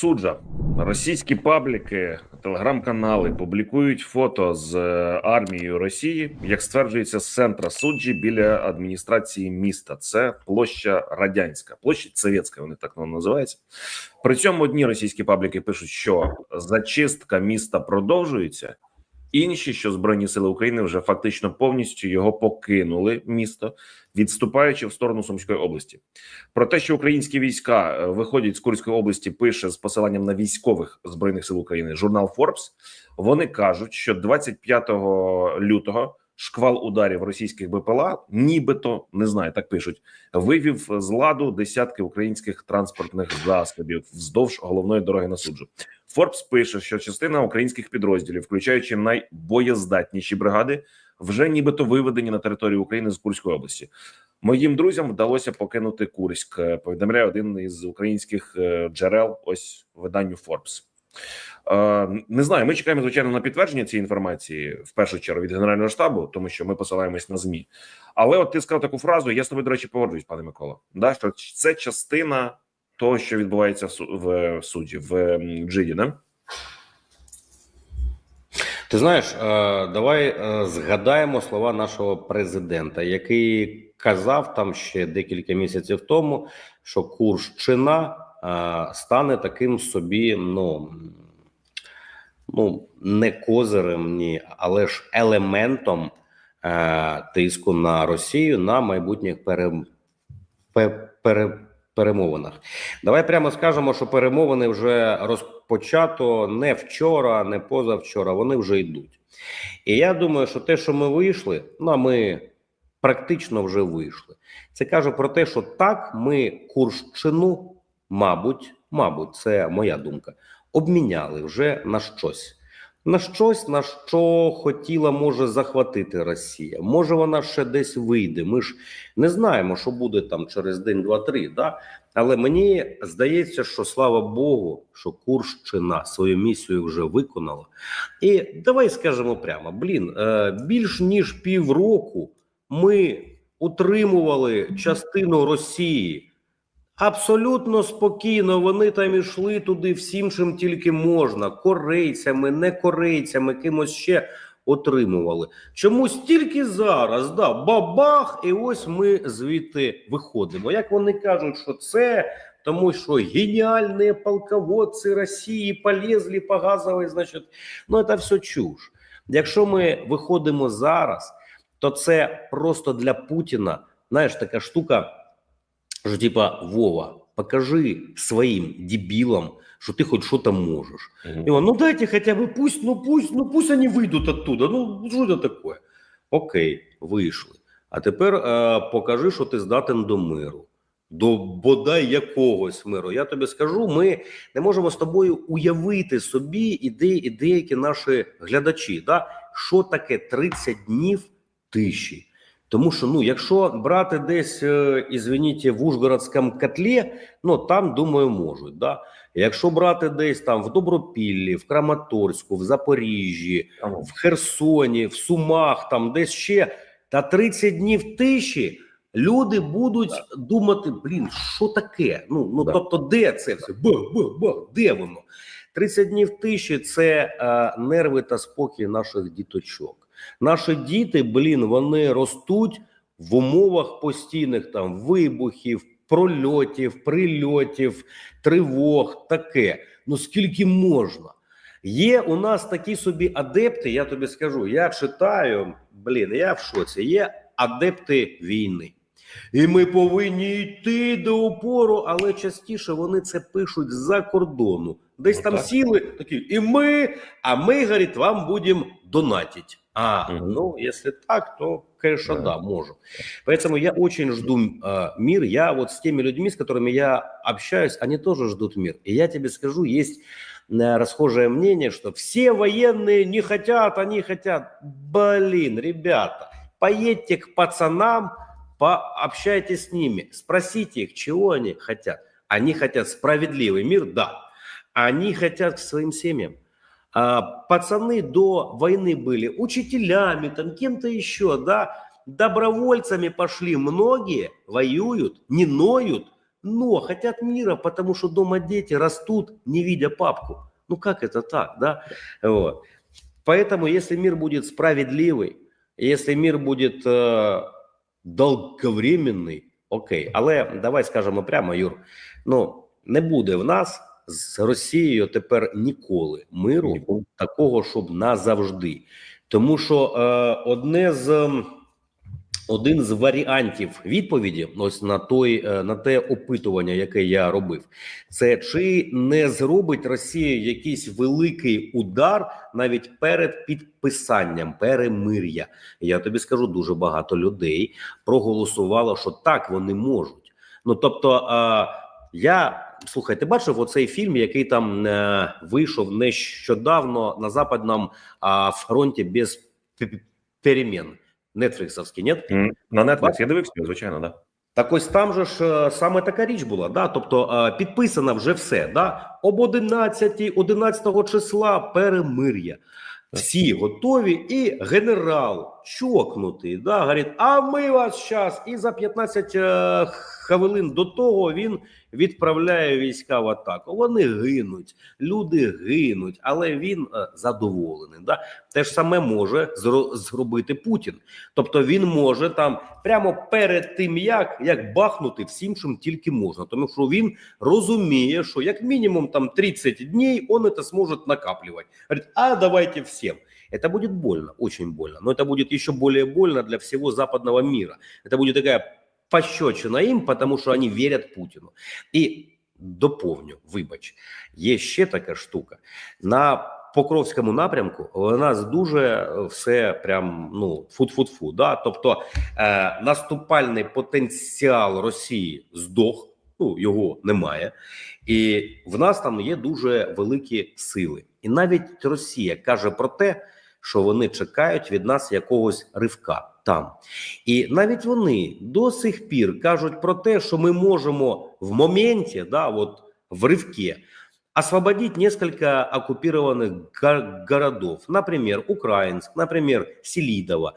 суджа. Російські пабліки, телеграм-канали публікують фото з е, армією Росії, як стверджується, з центра суджі біля адміністрації міста. Це площа радянська, площа Совєтська, Вони так називаються. При цьому одні російські пабліки пишуть, що зачистка міста продовжується. Інші, що збройні сили України вже фактично повністю його покинули місто, відступаючи в сторону Сумської області. Про те, що українські війська е, виходять з Курської області, пише з посиланням на військових збройних сил України журнал Forbes. Вони кажуть, що 25 лютого шквал ударів російських БПЛА, нібито не знаю, так пишуть, вивів з ладу десятки українських транспортних засобів вздовж головної дороги на суджу. Форбс пише, що частина українських підрозділів, включаючи найбоєздатніші бригади, вже нібито виведені на територію України з Курської області. Моїм друзям вдалося покинути Курськ. е, Повідомляє один із українських е, джерел. Ось виданню Forbes. Е, Не знаю. Ми чекаємо звичайно на підтвердження цієї інформації в першу чергу від генерального штабу, тому що ми посилаємось на змі. Але от ти сказав таку фразу. Я з тобою, до речі, погоджуюсь, пане Микола. Да, що це частина того, що відбувається в су- в суді в Джиді, да? Ти знаєш, е, давай е, згадаємо слова нашого президента, який казав там ще декілька місяців тому, що Курщина стане таким собі, ну, ну не козирем, ні, але ж елементом е, тиску на Росію на майбутніх пере, пе- пере, перемовинах. Давай прямо скажемо, що перемовини вже розпочато не вчора, не позавчора. Вони вже йдуть. І я думаю, що те, що ми вийшли, ну а ми практично вже вийшли. Це каже про те, що так ми Курщину, мабуть, мабуть, це моя думка, обміняли вже на щось. На щось, на що хотіла може захватити Росія. Може, вона ще десь вийде. Ми ж не знаємо, що буде там через день, два, три. Да? Але мені здається, що слава Богу, що Курщина свою місію вже виконала. І давай скажемо прямо: блін, е, більш ніж півроку ми утримували частину Росії. Абсолютно спокійно вони там ішли туди всім, чим тільки можна, корейцями, не корейцями, кимось ще отримували. Чомусь тільки зараз, да, бабах, і ось ми звідти виходимо. Як вони кажуть, що це тому, що геніальні полководці Росії полезли по газовій, значить, ну це все чуш. Якщо ми виходимо зараз, то це просто для Путіна, знаєш, така штука що типа Вова, покажи своим дебилам, что ты хоть что-то можешь. И он, ну дайте хотя бы пусть, ну пусть, ну пусть они выйдут оттуда. Ну що це таке? Окей, вийшли. А тепер е, покажи, що ти здатен до миру. До бодай якогось миру. Я тобі скажу, ми не можемо з тобою уявити собі і, де, і деякі наші глядачі, да? що таке 30 днів тиші. Тому що, ну, якщо брати десь, е, ізвиніть, в Ужгородському котлі, ну там, думаю, можуть. Да? Якщо брати десь там в Добропіллі, в Краматорську, в Запоріжжі, в Херсоні, в Сумах, там десь ще та 30 днів тиші. Люди будуть думати: блін, що таке? Ну ну Да. тобто, де це все? Бах, бах, бах, де воно? 30 днів тиші це е, нерви та спокій наших діточок. Наші діти, блін, вони ростуть в умовах постійних там вибухів, прольотів, прильотів, тривог. Таке. Ну скільки можна? Є у нас такі собі адепти. Я тобі скажу, я читаю, блін, я в шоці. Є адепти війни. І ми повинні йти до опору, але частіше вони це пишуть з-за кордону. Десь Ну, там так. сіли такі, і ми, а ми, говорить, вам будемо донатить. А, ну, если так, то, конечно, Да. да, можем. Поэтому я очень жду э, мир. Я вот с теми людьми, с которыми я общаюсь, они тоже ждут мир. И я тебе скажу, есть э, расхожее мнение, что все военные не хотят, они хотят. Блин, ребята, поедьте к пацанам, пообщайтесь с ними, спросите их, чего они хотят. Они хотят справедливый мир, да. Они хотят к своим семьям. А, пацаны до войны были учителями, там кем-то еще, да, добровольцами пошли. Многие воюют, не ноют, но хотят мира, потому что дома дети растут, не видя папку. Ну как это так, да? Вот. Поэтому, если мир будет справедливый, если мир будет е, довговременний, окей. Але давай скажемо прямо, Юр, ну не буде в нас з Росією тепер ніколи миру Ніколи. такого, щоб назавжди. Тому що е, одне з один з варіантів відповіді, ось на той е, на те опитування, яке я робив, це чи не зробить Росія якийсь великий удар навіть перед підписанням перемир'я. Я тобі скажу, дуже багато людей проголосувало, що так вони можуть. Ну тобто, е, я слухай, ти бачив оцей фільм, який там е, вийшов нещодавно на западному а, фронті без перемін. Нетфліксовський, ні? На Netflix я дивився, звичайно, да. Так ось там же ж е, саме така річ була. Да? Тобто е, підписано вже все. Да? Об 11, 11 числа перемир'я. Всі готові, і генерал чокнутий, да, говорить, а ми вас зараз. І за 15 е, хвилин до того він відправляє війська в атаку. Вони гинуть, люди гинуть, але він е, задоволений. Да? Те ж саме може зробити Путін. Тобто він може там прямо перед тим, як, як бахнути всім, чим тільки можна. Тому що він розуміє, що як мінімум там 30 днів он це зможе накапливать. Говорит, а давайте всем. Это будет больно, очень больно. Но это будет еще более больно для всего западного мира. Это будет такая пощечина им, потому що вони вірять Путіну. І доповню, вибач, є ще така штука. На Покровському напрямку у нас дуже е, все прям ну фут-фут-фу. Да? Тобто е, наступальний потенціал Росії здох, ну його немає, і в нас там є дуже великі сили. І навіть Росія каже про те, що вони чекають від нас якогось ривка там. І навіть вони до сих пір кажуть про те, що ми можемо в моменті, да, от в ривке, освободить несколько оккупированных го- городов, например, Українськ, например, Селідова.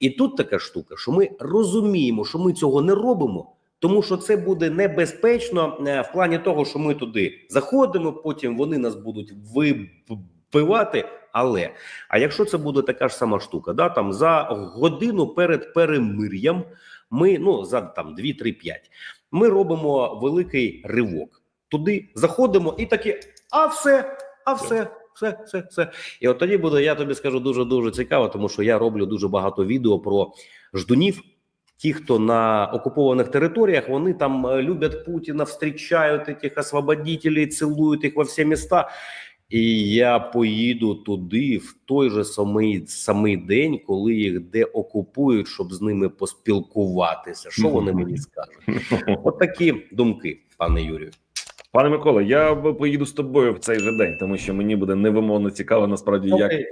І тут така штука, що ми розуміємо, що ми цього не робимо, тому що це буде небезпечно е, в плані того, що ми туди заходимо, потім вони нас будуть вибивати. Але а якщо це буде така ж сама штука, да там за годину перед перемир'ям, ми ну за там 2-3-5, ми робимо великий ривок. Туди заходимо і такі, а все, а все, все, все, все. І от тоді буде, я тобі скажу, дуже дуже цікаво, тому що я роблю дуже багато відео про ждунів. Ті, хто на окупованих територіях, вони там е, люблять Путіна, встрічають цих освободителей, цілують їх во всі міста. І я поїду туди в той же самий, самий день, коли їх деокупують, щоб з ними поспілкуватися. Що вони мені скажуть? От такі думки, пане Юрію. Пане Микола, я поїду з тобою в цей же день, тому що мені буде невимовно цікаво насправді, як Окей.